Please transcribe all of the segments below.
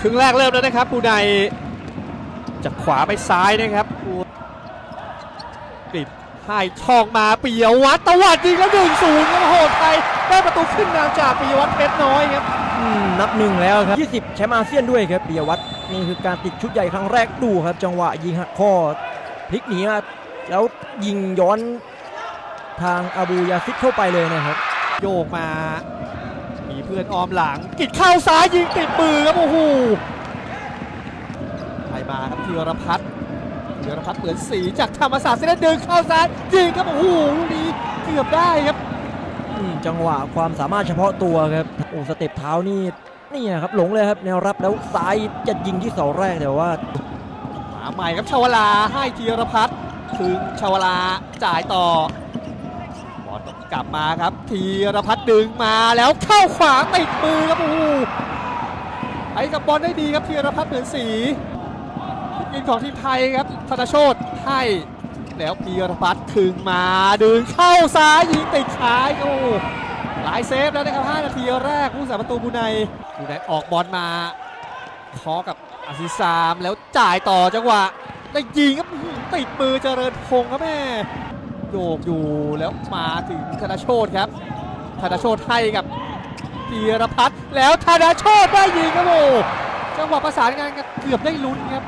ครึ่งแรกเริ่มแล้วนะครับปูไนจากขวาไปซ้ายนะครับปูปิดให้ช่องมาปิยวัฒน์ตวัดยิงแล้วหนึ่งศูนย์ครับโอ้โหไทยได้ประตูขึ้นนำจากปิยวัฒน์เพชรน้อยครับอืมนับหนึ่งแล้วครับ 20 แชมป์อาเซียนด้วยครับปิยวัฒน์นี่คือการติดชุดใหญ่ครั้งแรกดูครับ จังหวะยิงหักข้อพลิกหนีมาแล้วยิงย้อนทางอาบูยาซิดเข้าไปเลยนะครับ โยกมามี เพื่อนออมหลังกิดเข้าซ้ายยิงติดมือครับโอ้โหไปมาครับธีรพัฒน์ธีรพัฒน์เหมือนสีจากธรรมศาสตร์เส้นดึงเข้าซ้ายยิงครับโอ้โหลูกนี้เกือบได้ครับอืมจังหวะความสามารถเฉพาะตัวครับโอ้สเต็ปเท้านี่นี่ครับหลงเลยครับแนวรับแล้วซ้ายจะยิงที่เสาแรกแต่ว่ามาใหม่ครับชาวลาให้ธีรพัฒน์ถึงชาวลาจ่ายต่อบอล กลับมาครับธีรพัฒน์ดึงมาแล้วเข้าขวาติดมือครับโอ้โหไปกับบอลได้ดีครับธีรพัฒน์เหมือนสียิงของทีมไทยครับธนโชตให้แล้วธีรพัฒน์ถึงมาดึงเข้าซ้ายยิงติดขาอีกโอ้หลายเซฟแล้วนะครับ 5 นาทีแรกผู้สาประตูบูไนบูไนออกบอลมาเคอกับอาซิซามแล้วจ่ายต่อจังหวะได้ยิงครับติดมือเจริญพงษ์ครับแม่ โยกอยู่แล้วมาถึงธนโชตครับธนโชตให้กับธีรพัฒน์แล้วธนโชตได้ยิงครับโอ้จังหวะประสานงานกันเกือบได้ลุ้นครับ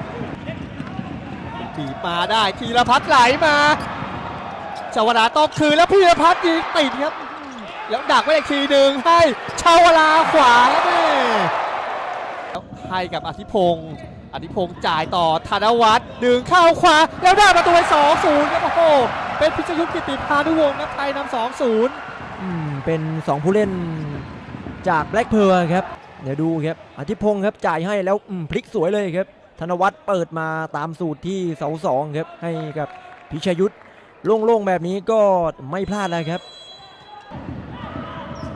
บีมาได้ธีรพัฒน์ไหลมาชาวดาต้องคืนแล้วพีรพัฒน์ยิงติดครับ แล้วดักไว้อีกทีหนึ่งให้ชาวลาขวาครับแม่แล้วให้กับอธิพงศ์อธิพงศ์จ่ายต่อธนวัฒน์ดึงเข้าขวาแล้วได้ประตูไป2 0ครับโอ้โห เป็นพิชยุทธกิติพานุวงศ์นะไทยนำ2 0อืมเป็น 2 ผู้เล่นจากแบล็กเพ r ครับ เดี๋ยวดูครับอธิพงศ์ครับจ่ายให้แล้วอืมพลิกสวยเลยครับ ธนวัฒน์เปิดมาตามสูตรที่เสาสองครับ ให้กับพิชยุทธโล่งๆแบบนี้ก็ไม่พลาดแล้วครับ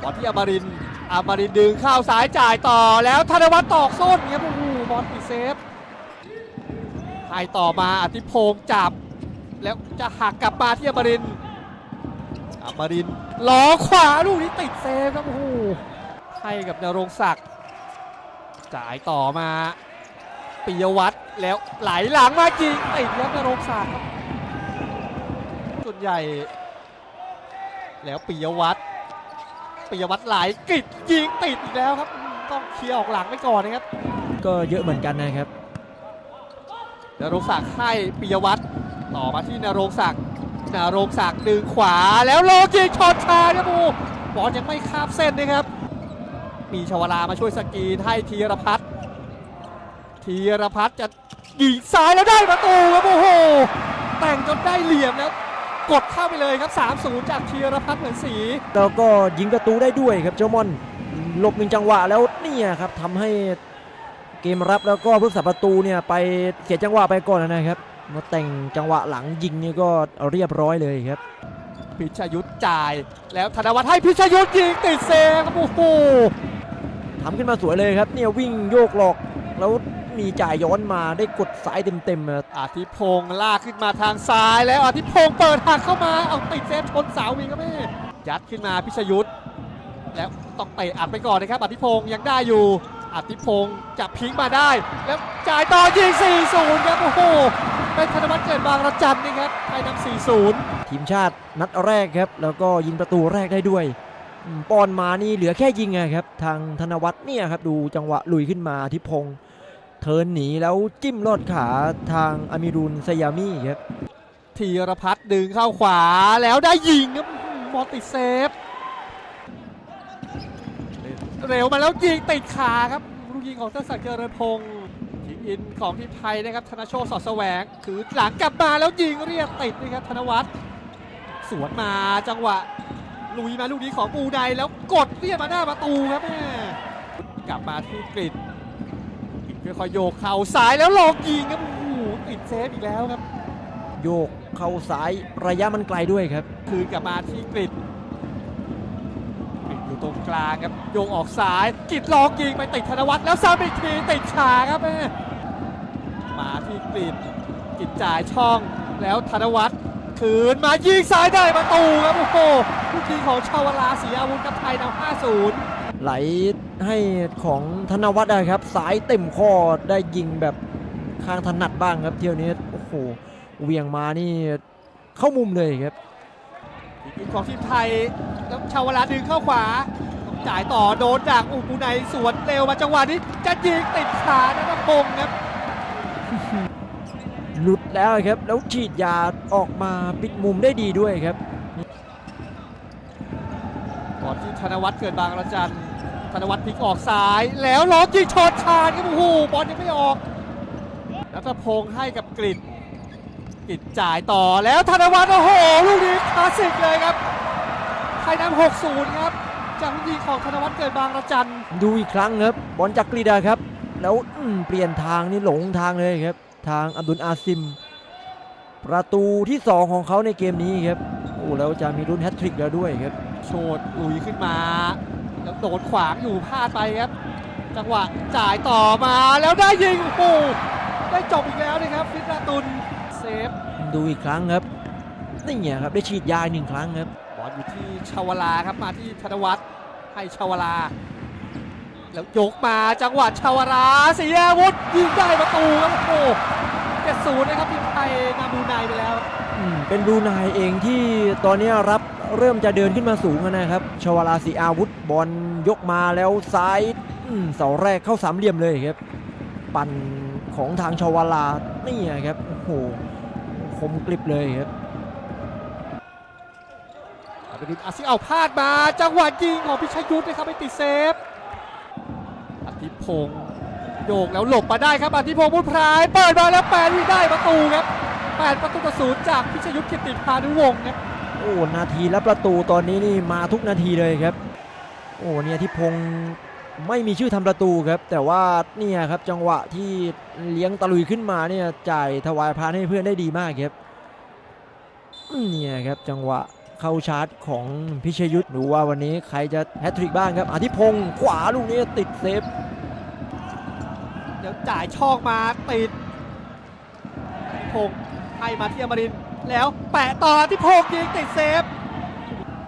บอลที่อมรินทร์อมรินทร์ดึงเข้าซ้ายจ่ายต่อแล้วธนวัฒน์ตอกส้นครับโอ้โหบอลติดเซฟให้ต่อมาอธิพงศ์จับ แล้วจะหักกลับมาที่อมรินทร์อมรินทร์ล้อขวาลูกนี้ติดเซฟครับโอ้โหให้กับนรงศักดิ์จ่ายต่อมาปิยวัฒน์แล้วไหลหลังมายิงติดครับนรงศักดิ์ครับส่วนใหญ่ แล้วปิยวัฒน์ปิยวัฒน์ไหลกริดยิงติดอีกแล้วครับอืมต้องเคลียร์ออกหลังไปก่อนนะครับ ก็เยอะเหมือนกันนะครับนรงศักดิ์ให้ปิยวัฒน์ ต่อมาที่นรงศักดิ์นรงศักดิ์ดึงขวาแล้วโลกิกช็อตคาครับโอ้บอลยังไม่คาบเส้นนะครับ มีชวลามาช่วยสกีให้ธีรพัฒน์ธีรพัฒน์จะยิงซ้ายแล้วได้ประตูครับโอ้โหแต่งจนได้เหลี่ยมแล้วกดเข้าไปเลยครับ 3-0 จากธีรพัฒน์เหมือนสีแล้วก็ยิงประตูได้ด้วยครับเจ้ามอนหลบหนึ่งจังหวะแล้วเนี่ยครับทำให้เกมรับแล้วก็ผู้สับประตูเนี่ยไปเสียจังหวะไปก่อนนะครับ มาแต่งจังหวะหลังยิงนี่ก็เรียบร้อยเลยครับ พิชยุทธจ่าย แล้วธนวัฒน์ให้พิชยุทธยิงติดเซฟครับโอ้โหทำขึ้นมาสวยเลยครับ เนี่ยวิ่งโยกหลอกแล้วมีจ่ายย้อนมาได้กดสายเต็มๆอะอาทิพงศ์ลากขึ้นมาทางซ้ายแล้วอาทิพงศ์เปิดหักเข้ามาเอาติดเซฟชนเสาอีกครับแม่ยัดขึ้นมาพิชยุทธแล้วต้องเตะอัดไปก่อนนะครับอาทิพงศ์ยังได้อยู่อาทิพงศ์จับพิงมาได้ แล้วจ่ายต่อยิง 4-0 ครับโอ้โห เป็นธนวัฒน์เกิดบางระจันนี่ครับไทยนำ4-0 ทีมชาตินัดแรกครับ แล้วก็ยิงประตูแรกได้ด้วยอืมปอนมานี่เหลือแค่ยิงอะครับ ทางธนวัฒน์เนี่ยครับดูจังหวะลุยขึ้นมาทิพงศ์เทิร์นหนีแล้วจิ้มลอดขาทางอามิรุนสยามีครับธีรพัฒน์ดึงเข้าขวาแล้วได้ยิงครับอื้อหือบอลติดเซฟ เร็วมาแล้วยิงติดขาครับลูกยิงของเทศศักดิ์เจริญพงศ์ยิง อินของทีมไทยนะครับธนโชคสอดแสวงคือหลังกลับมาแล้วยิงเรียกติดนะครับธนวัฒน์สวนมาจังหวะลุยมาลูกนี้ของปูไดแล้วกดเรียกมาหน้าประตูครับแม่กลับมาที่กริดกริดค่อยๆโยกเข่าซ้ายแล้วหลอกยิงครับโอ้โหติดเซฟอีกแล้วครับ โยกเข้าซ้ายระยะมันไกลด้วยครับ คืนกลับมาที่กริดกริดอยู่ตรงกลางครับโยกออกซ้ายกริดลองยิงไปติดธนวัฒน์แล้วซ้ำอีกทีติดขาครับแม่ มาที่กริดกริดจ่ายช่องแล้วธนวัฒน์คืนมายิงซ้ายได้ประตูครับโอ้โหลูกยิงของชาวลาเสียอาวุธกับไทยนำ5-0 ไหลให้ของธนวัฒน์นะครับสายเต็มข้อได้ยิงแบบข้างถนัดบ้างครับเที่ยวนี้โอ้โหเหวียงมานี่เข้ามุมเลยครับอีกของทีมไทยแล้วชาวลาดึงเข้าขวาต้องจ่ายต่อโดนจากอุปุไนสวนเร็วมาจังหวะนี้จะยิงติดขานะนัพงศ์ครับหลุด แล้วครับ แล้วฉีดยาออกมาปิดมุมได้ดีด้วยครับก่อนที่ธนวัฒน์เกิดบางระจันธนวัฒน์พลิกออกซ้าย แล้วล้อยิงชนคานครับโอ้โหบอลยังไม่ออกรัตพงศ์ให้กับกริดกริดจ่ายต่อแล้วธนวัฒน์โอ้โหลูกนี้คลาสสิกเลยครับไทยนำ6-0 ครับ จากลูกยิงของธนวัฒน์เกิดบางระจันดูอีกครั้งครับบอลจากกรีดาครับ แล้วอืมเปลี่ยนทางนี่หลงทางเลยครับ ทางอับดุลอาซิม ประตูที่ 2 ของเขาในเกมนี้ครับโอ้แล้วจะมีรุ่นแฮตทริกแล้วด้วยครับโชดลุยขึ้นมาแล้วโดนขวางอยู่พลาดไปครับ จังหวะจ่ายต่อมาแล้วได้ยิงโอ้โหได้จบอีกแล้วนะครับฟิตราตุนเซฟดูอีกครั้งครับนี่ไงครับได้ฉีดยาอีกหนึ่งครั้งครับบอลอยู่ที่ชาวลาครับมาที่ธนวัฒน์ให้ชาวลา แล้วยกมาจังหวะชาวลาเสียอาวุธยิงได้ประตูครับโอ้โห เจ็ดศูนย์นะครับทีมไทยนาบูไนไปแล้ว เป็นบรูไนเองที่ตอนนี้รับเริ่มจะเดินขึ้นมาสูงนะครับ ชวาลาสีอาวุธบอลยกมาแล้วซ้ายเสาแรกเข้าสามเหลี่ยมเลยครับ ปั่นของทางชวาลานี่ครับโอ้โหคมกริบเลยครับอาไปดูอาซิเอาพลาดมา จังหวะยิงของพิชยุทธ์นะครับไปติดเซฟอธิพงศ์ โยกแล้วหลบมาได้ครับอธิพงศ์พุทธพราย เปิดมาแล้วแปดวิได้ประตูครับแปดประตูต่อศูนย์จากพิชยุทธ์กิติพานุวงศ์ครับโอ้นาทีและประตูตอนนี้นี่มาทุกนาทีเลยครับ โอ้เนี่ยที่พงษ์ไม่มีชื่อทำประตูครับ แต่ว่าเนี่ยครับจังหวะที่เลี้ยงตะลุยขึ้นมาเนี่ยจ่ายถวายพานให้เพื่อนได้ดีมากครับเนี่ยครับจังหวะเข้าชาร์จของพิชยุทธ์ดูว่าวันนี้ใครจะแฮตทริกบ้างครับอธิพงศ์ขวาลูกนี้ติดเซฟ เดี๋ยวจ่ายช่องมาติดพงให้มาที่อมรินแล้วแปะต่ออธิพงยิงติดเซฟ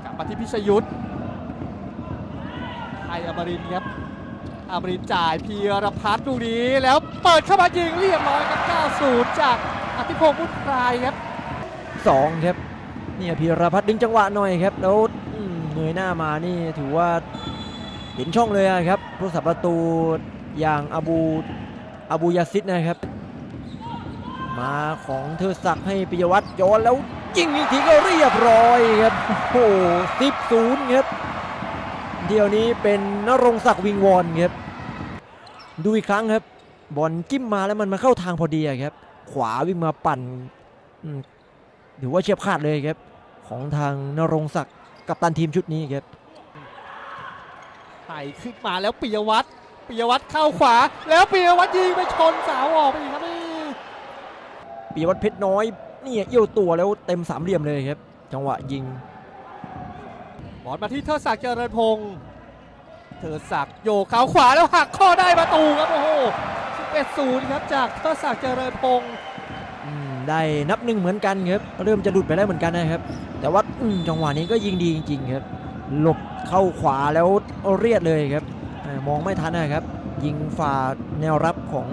กลับมาที่พิชยุทธ์ให้อมรินครับอมรินจ่ายพีรพัฒน์ลูกนี้แล้วเปิดเข้ามายิงเรียบร้อยครับ 90 จากอธิพงศ์พุทธรายครับสองครับเนี่ยพีรพัฒน์ดึงจังหวะหน่อยครับแล้วอืมเงยหน้ามานี่ถือว่าเห็นช่องเลยครับผู้สับประตูอย่างอาบู อาบูยาซิดนะครับ มาของเทอศักให้ปิยวัตรย้อนแล้วยิงอีกทีก็เรียบร้อยครับโอ้โหสิบศูนย์ครับเดี๋ยวนี้เป็นนรงศักดิ์วิงวอนครับดูอีกครั้งครับ บอลจิ้มมาแล้วมันมาเข้าทางพอดีครับ ขวาวิ่งมาปั่นถือว่าเฉียบขาดเลยครับ ของทางนรงศักดิ์กับตันทีมชุดนี้ครับไถขึ้นมาแล้วปิยวัฒน์ ปิยวัฒน์เข้าขวา แล้วปิยวัฒน์ยิงไปชนเสาวออกไปอีกครับนี่ปียวัฒน์เพชรน้อยเนี่ยเอี้ยวตัวแล้วเต็มสามเหลี่ยมเลยครับ จังหวะยิงบอลมาที่เทิดศักดิ์เจริญพงศ์เทิดศักดิ์โยกเข้าขวาแล้วหักข้อได้ประตูครับโอ้โห11-0ครับจากเทิดศักดิ์เจริญพงศ์อืมได้นับหนึ่งเหมือนกันครับเริ่มจะหลุดไปได้วเหมือนกันนะครับ แต่ว่าอืมจังหวะนี้ก็ยิงดีจริง ๆ ครับ หลบเข้าขวาแล้วเรียดเลยครับอ่า มองไม่ทันนะครับ ยิงฝ่าแนวรับของ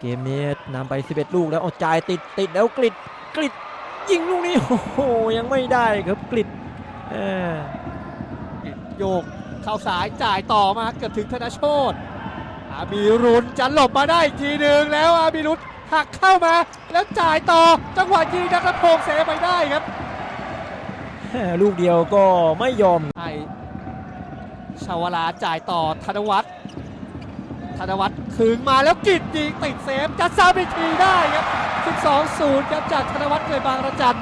เกมนี้นำไป 11 ลูกแล้วเอาจ่ายติดติดแล้วกริดกริดยิงลูกนี้โอ้โหยังไม่ได้ครับกริดเออโยกเข้าสายจ่ายต่อมาเกือบถึงธนโชตอาบีรุนจะหลบมาได้อีกทีหนึ่งแล้วอาบีรุนหักเข้ามาแล้วจ่ายต่อจังหวะยิงนัทพงศ์เซฟไปได้ครับแหม่ลูกเดียวก็ไม่ยอมให้ ชาวลาจ่ายต่อธนวัฒน์ธนวัฒน์คืนมาแล้วกิดยิงติดเซฟจะซ้ำอีกทีได้ครับ 12-0 ครับจากธนวัฒน์เกิดบางระจัน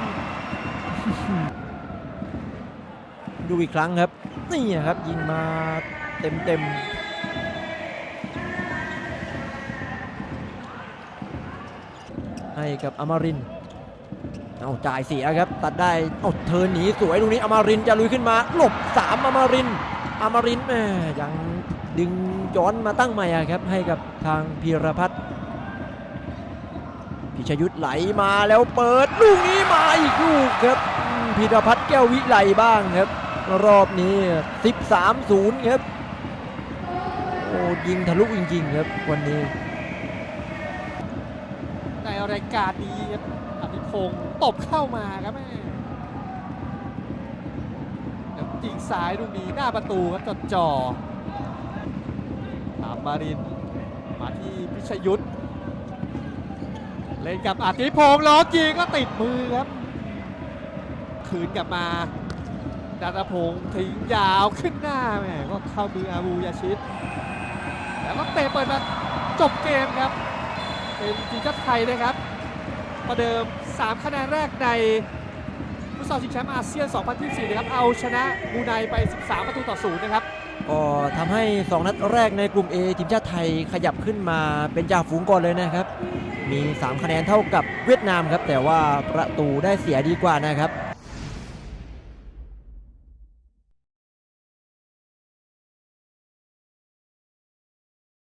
ดูอีกครั้งครับ นี่ครับยิงมาเต็มเต็มๆให้กับอมริน เอาจ่ายเสียครับ ตัดได้ เอาเทิร์นหนีสวยตรงนี้อมารินจะลุยขึ้นมา หลบสามอมริน ทร์อมรินแม่ยังดึงย้อนมาตั้งใหม่ครับให้กับทางพีรพัฒน์พิชยุทธไหลมาแล้วเปิดลูกนี้มาอีกลูกครับพีรพัฒน์แก้ววิไลบ้างครับ รอบนี้ 13-0 ครับโอ้ยิงทะลุจริง ๆ ครับวันนี้ ในรายการนี้ครับอภิพงศ์ตบเข้ามาครับแม่ ยิงซ้ายลูกนี้หน้าประตูครับจดจ่อตามมารินมาที่พิชยุทธเล่นกับอธิพงศ์ล้อยิงก็ติดมือครับ คืนกลับมาดัตพงศ์ทิ้งยาวขึ้นหน้าแม่ก็เข้ามืออาบูยาชิตแล้วก็เตะเปิดมาจบเกมครับ เป็นทีมชาติไทยนะครับ ประเดิม 3 คะแนนแรกใน ตซอลชิงแชมป์อาเซียน 2024 นะครับ เอาชนะบูไนไป 13 ประตูต่อ 0 นะครับ ก็ทำให้ 2 นัดแรกในกลุ่ม A ทีมชาติไทยขยับขึ้นมาเป็นจ่าฝูงก่อนเลยนะครับ มี 3 คะแนนเท่ากับเวียดนามครับ แต่ว่าประตูได้เสียดีกว่านะครับ